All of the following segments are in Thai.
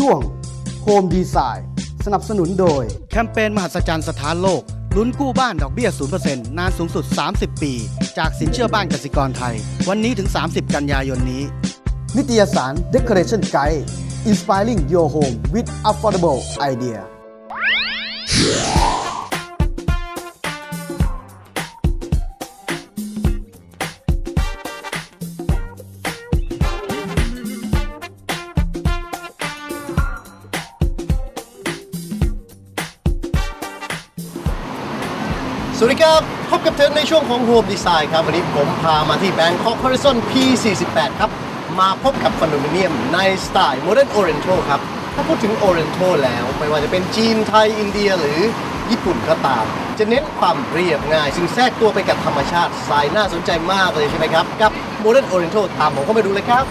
ช่วง Home Design สนับสนุนโดย แคมเปญมหัศจรรย์สถานโลก ลุ้นกู้บ้านดอกเบี้ย 0%นานสูงสุด 30 ปี จากสินเชื่อบ้านกสิกรไทย วันนี้ถึง 30 กันยายนนี้ นิตยสาร Decoration Guide Inspiring Your Home with Affordable Idea สวัสดีครับ พบกับเทนในช่วงของ Home Design ครับ วันนี้ผมพามาที่ Bangkok Horizon P48 ครับ มาพบกับคอนโดมิเนียมในสไตล์ Modern Oriental ครับ ถ้าพูดถึง Oriental แล้ว ไม่ว่าจะเป็นจีนไทย อินเดียหรือญี่ปุ่นก็ตาม จะเน้นความเรียบง่าย ซึ่งแทรกตัวไปกับธรรมชาติสายน่าสนใจมากเลยใช่ไหมครับ กับ Modern Oriental ตามผมเข้าไปดูเลยครับ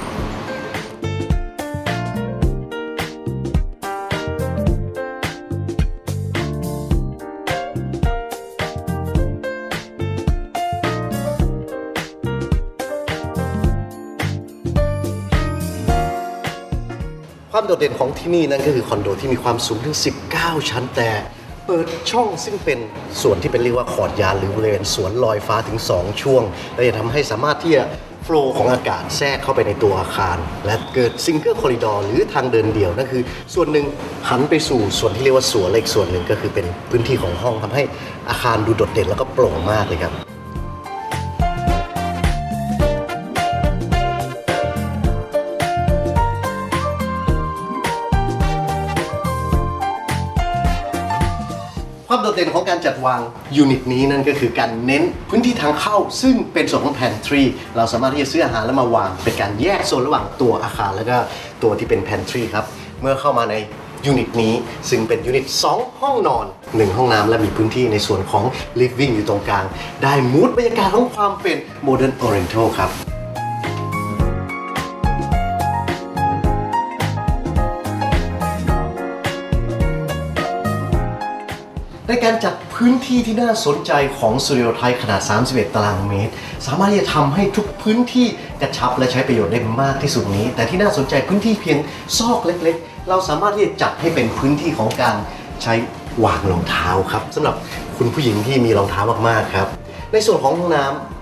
ความโดดเด่นของที่นี่นั่นก็คือคอนโดที่มีความสูงถึง 19 ชั้นแต่ เปิดช่องซึ่งเป็นส่วนที่เป็นเรียกว่าขอดยานหรือบริเวณสวนลอยฟ้าถึง 2 ช่วง และจะทำให้สามารถที่จะโฟลว์ของอากาศแทรกเข้าไปในตัวอาคาร และเกิดซิงเกิลคอริดอร์หรือทางเดินเดี่ยวนั่นคือ ส่วนหนึ่งหันไปสู่ส่วนที่เรียกว่าสวนเล็กส่วนหนึ่งก็คือเป็นพื้นที่ของห้องทำให้อาคารดูโดดเด่นแล้วก็โปร่งมากเลยครับ ความโดดเด่นของการจัดวางยูนิตนี้นั่นก็คือการเน้นพื้นที่ทางเข้า ซึ่งเป็นส่วนของแพนทรีเราสามารถที่จะซื้ออาหารแล้วมาวาง เป็นการแยกโซนระหว่างตัวอาคาร แล้วก็ตัวที่เป็นแพนทรีครับเมื่อเข้ามาในยูนิตนี้ ซึ่งเป็นยูนิต 2 ห้องนอน 1 ห้องน้ำและมีพื้นที่ในส่วนของ living อยู่ตรงกลาง ได้มูดบรรยากาศของความเป็น modern oriental ครับ ในการจัดพื้นที่ที่น่าสนใจของสตูดิโอไทยขนาด 31 ตารางเมตร สามารถที่จะทำให้ทุกพื้นที่กระชับและใช้ประโยชน์ได้มากที่สุดนี้ แต่ที่น่าสนใจพื้นที่เพียงซอกเล็ก ๆ เราสามารถที่จะจัดให้เป็นพื้นที่ของการใช้วางรองเท้าครับสำหรับคุณผู้หญิงที่มีรองเท้ามากๆครับ ในส่วนของห้องน้ำ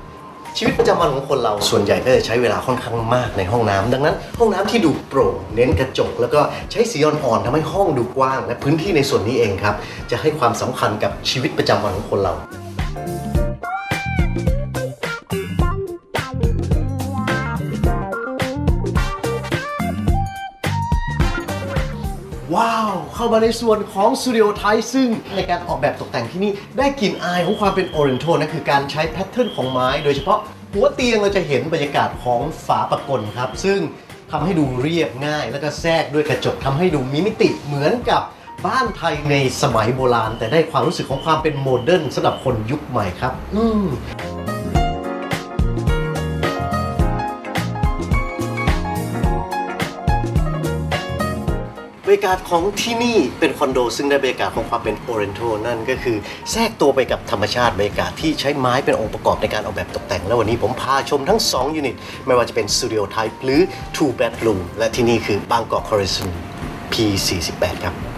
ชีวิตประจำวันของคนเรา ส่วนใหญ่ก็จะใช้เวลาค่อนข้างมากในห้องน้ำดังนั้น ห้องน้ำที่ดูโปร่งเน้นกระจก แล้วก็ใช้สีอ่อนๆทำให้ห้องดูกว้าง และพื้นที่ในส่วนนี้เองครับ จะให้ความสำคัญกับชีวิตประจำวันของคนเรา ว้าว เข้ามาในส่วนของสตูดิโอไทยซึ่งในการออกแบบตกแต่งที่นี่ ได้กลิ่นอายของความเป็น Oriental นั่นคือการใช้แพทเทิร์นของไม้ โดยเฉพาะหัวเตียงเราจะเห็นบรรยากาศของฝาปะกลครับ ซึ่งทำให้ดูเรียบง่าย แล้วก็แทรกด้วยกระจกทำให้ดูมีมิติเหมือนกับบ้านไทยในสมัยโบราณ แต่ได้ความรู้สึกของความเป็นโมเดิร์นสำหรับคนยุคใหม่ครับ อืม บรรยากาศของที่นี่เป็นคอนโด ซึ่งได้บรรยากาศของความเป็นโอเรนทัลนั่นก็คือแทรกตัวไปกับธรรมชาติบรรยากาศที่ใช้ไม้เป็นองค์ประกอบในการออกแบบตกแต่ง แล้ววันนี้ผมพาชมทั้ง 2 ยูนิต ไม่ว่าจะเป็นสตูดิโอไทป์หรือ Two Bedroom และที่นี่คือบางกอก Horizon P48 ครับ